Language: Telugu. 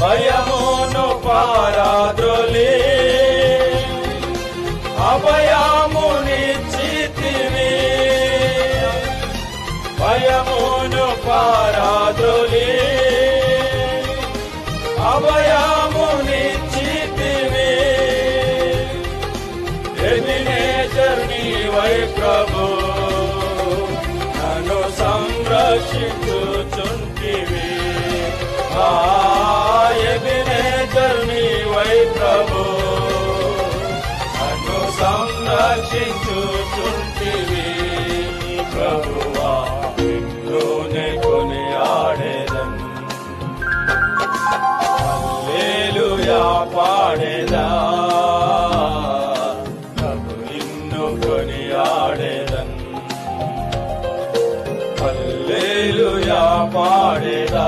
భయమును పారాద్రోలి అభయమునిచ్చితివి భయమును పారాద్రోలి అభయమునిచ్చితివి ఎదినేచర్ వై ప్రభు నన్ను సంరక్షించు. సంరక్షించుచుంటివి. ప్రభువా నిన్నునే కొనియాడేదం. హల్లెలూయా పాడేదా. ప్రభు నిన్ను కొనియాడేదం. హల్లెలూయా పాడేదా.